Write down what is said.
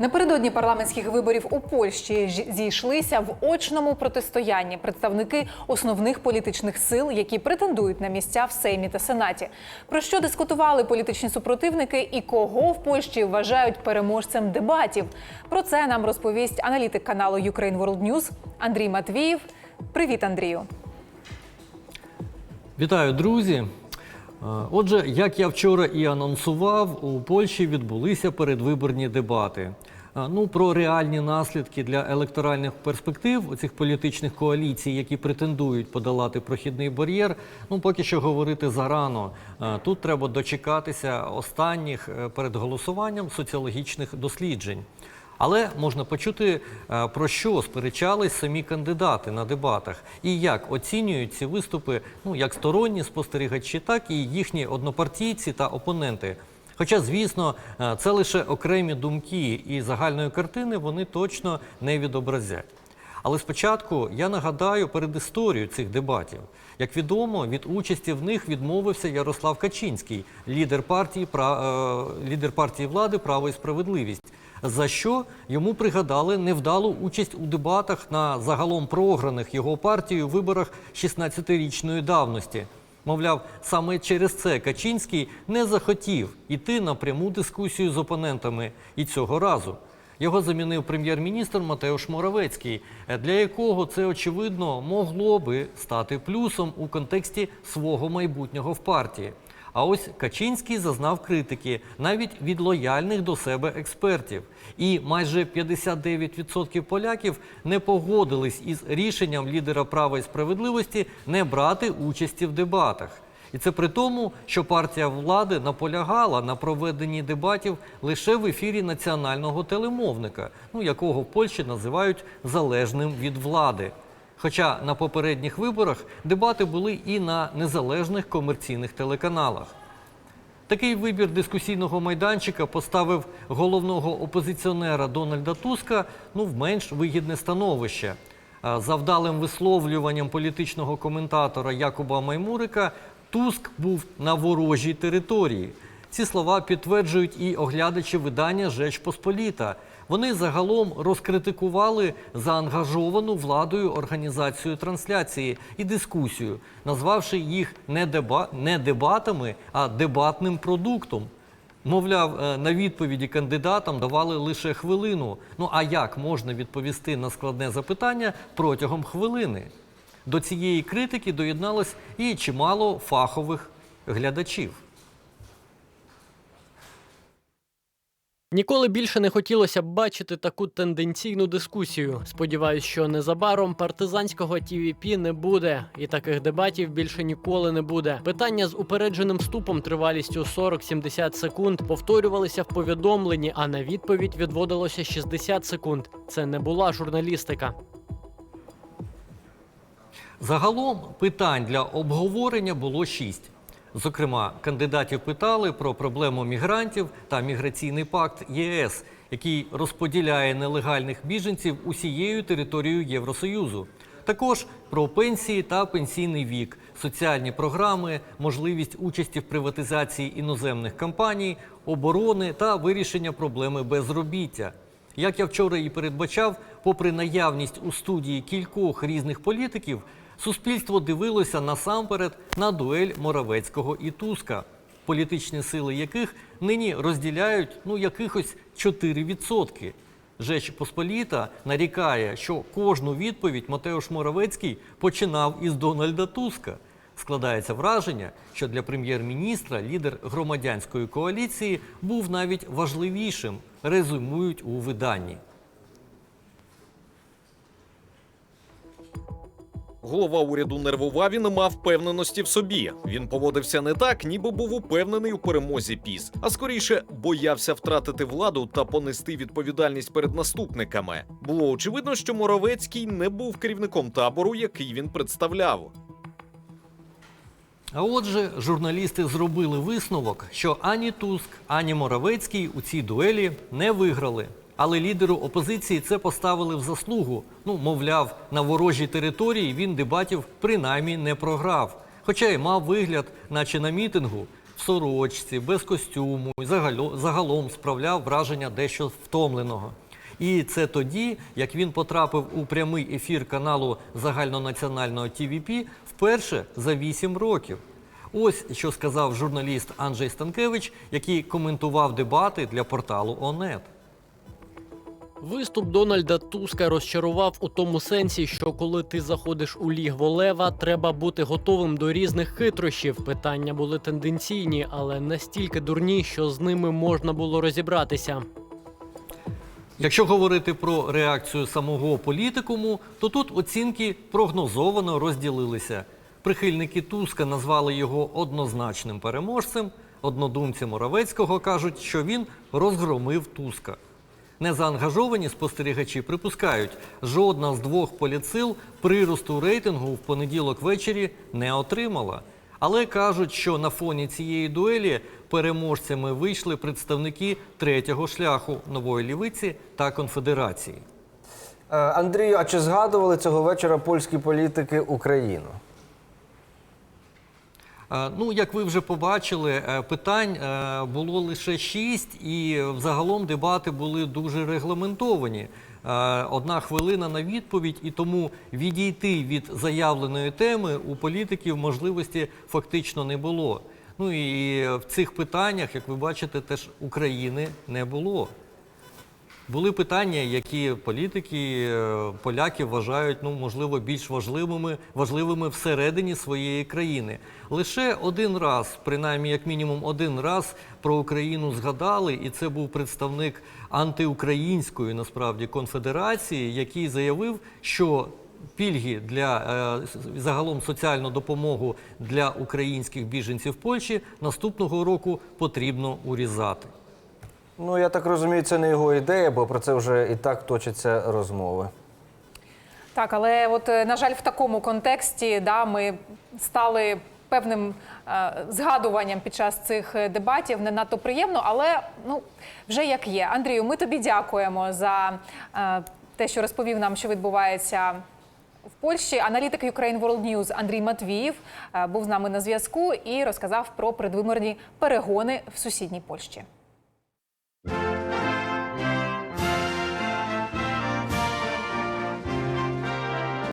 Напередодні парламентських виборів у Польщі зійшлися в очному протистоянні представники основних політичних сил, які претендують на місця в Сеймі та Сенаті. Про що дискутували політичні супротивники і кого в Польщі вважають переможцем дебатів? Про це нам розповість аналітик каналу Ukraine World News Андрій Матвіїв. Привіт, Андрію. Вітаю, друзі! Отже, як я вчора і анонсував, у Польщі відбулися передвиборні дебати. Ну, про реальні наслідки для електоральних перспектив цих політичних коаліцій, які претендують подолати прохідний бар'єр, ну поки що говорити зарано. Тут треба дочекатися останніх е, перед голосуванням соціологічних досліджень. Але можна почути, е, про що сперечались самі кандидати на дебатах і як оцінюють ці виступи, ну як сторонні спостерігачі, так і їхні однопартійці та опоненти. Хоча, звісно, е, це лише окремі думки і загальної картини вони точно не відобразять. Але спочатку я нагадаю передісторію цих дебатів. Як відомо, від участі в них відмовився Ярослав Качинський, лідер партії, пра- е, лідер партії влади Право і справедливість. За що йому пригадали невдалу участь у дебатах на загалом програних його партією виборах 16-річної давності. Мовляв, саме через це Качинський не захотів іти на пряму дискусію з опонентами і цього разу. Його замінив прем'єр-міністр Матеуш Моравецький, е, для якого це очевидно могло би стати плюсом у контексті свого майбутнього в партії. А ось Качинський зазнав критики навіть від лояльних до себе експертів. І майже 59% поляків не погодились із рішенням лідера права і справедливості не брати участі в дебатах. І це при тому, що партія влади наполягала на проведенні дебатів лише в ефірі національного телемовника, ну якого в Польщі називають залежним від влади. Хоча на попередніх виборах дебати були і на незалежних комерційних телеканалах. Такий вибір дискусійного майданчика поставив головного опозиціонера Дональда Туска ну, в менш вигідне становище. За вдалим висловлюванням політичного коментатора Якуба Маймурика Туск був на ворожій території. Ці слова підтверджують і оглядачі видання Жеч Посполіта. Вони загалом розкритикували заангажовану владою організацію трансляції і дискусію, назвавши їх не, деба... не дебатами, а дебатним продуктом. Мовляв, е, на відповіді кандидатам давали лише хвилину. Ну а як можна відповісти на складне запитання протягом хвилини? До цієї критики доєдналось і чимало фахових глядачів. Ніколи більше не хотілося б бачити таку тенденційну дискусію. Сподіваюсь, що незабаром партизанського TVP не буде, і таких дебатів більше ніколи не буде. Питання з упередженим ступом тривалістю 40-70 секунд повторювалися в повідомленні, а на відповідь відводилося 60 секунд. Це не була журналістика. Загалом питань для обговорення було шість. Зокрема, кандидатів питали про проблему мігрантів та міграційний пакт ЄС, який розподіляє нелегальних біженців усією територією Євросоюзу. Також про пенсії та пенсійний вік, соціальні програми, можливість участі в приватизації іноземних компаній, оборони та вирішення проблеми безробіття. Як я вчора і передбачав, попри наявність у студії кількох різних політиків, суспільство дивилося насамперед на дуель Моравецького і Туска, політичні сили яких нині розділяють ну якихось 4%. Жеч Посполіта нарікає, що кожну відповідь Матеуш Моравецький починав із Дональда Туска. Складається враження, що для прем'єр-міністра лідер громадянської коаліції був навіть важливішим, резюмують у виданні. Голова уряду нервував і не мав впевненості в собі. Він поводився не так, ніби був упевнений у перемозі піс, а скоріше боявся втратити владу та понести відповідальність перед наступниками. Було очевидно, що Моровецький не був керівником табору, який він представляв. А отже, журналісти зробили висновок, що ані Туск, ані Моравецький у цій дуелі не виграли. Але лідеру опозиції це поставили в заслугу. Ну, мовляв, на ворожій території він дебатів принаймні не програв. Хоча й мав вигляд, наче на мітингу. в сорочці, без костюму і загалом справляв враження дещо втомленого. І це тоді, як він потрапив у прямий ефір каналу загальнонаціонального ТВП вперше за 8 років. Ось що сказав журналіст Анджей Станкевич, який коментував дебати для порталу ОНЕТ. Виступ Дональда Туска розчарував у тому сенсі, що коли ти заходиш у лігво лева, треба бути готовим до різних хитрощів. Питання були тенденційні, але настільки дурні, що з ними можна було розібратися. Якщо говорити про реакцію самого політикуму, то тут оцінки прогнозовано розділилися. Прихильники Туска назвали його однозначним переможцем. Однодумці Моравецького кажуть, що він розгромив Туска. Незаангажовані спостерігачі припускають, жодна з двох політсил приросту рейтингу в понеділок ввечері не отримала. Але кажуть, що на фоні цієї дуелі переможцями вийшли представники третього шляху нової лівиці та конфедерації. Е, Андрію, а чи згадували цього вечора польські політики Україну? Ну, як ви вже побачили, е, питань е, було лише шість, і взагалом дебати були дуже регламентовані. Е, Одна хвилина на відповідь, і тому відійти від заявленої теми у політиків можливості фактично не було. Ну і в цих питаннях, як ви бачите, теж України не було. Були питання, які політики, е, поляки вважають, ну можливо, більш важливими, важливими всередині своєї країни. Лише один раз, принаймні, як мінімум, один раз про Україну згадали, і це був представник антиукраїнської насправді конфедерації, який заявив, що пільги для е, загалом соціальну допомогу для українських біженців Польщі наступного року потрібно урізати. Ну, я так розумію, це не його ідея, бо про це вже і так точаться розмови. Так, але от е, на жаль, в такому контексті да, ми стали певним е, згадуванням під час цих е, дебатів. Не надто приємно, але ну вже як є. Андрію, ми тобі дякуємо за е, те, що розповів нам, що відбувається. В Польщі аналітик Ukraine World News Андрій Матвіїв е, був з нами на зв'язку і розказав про предвиборні перегони в сусідній Польщі.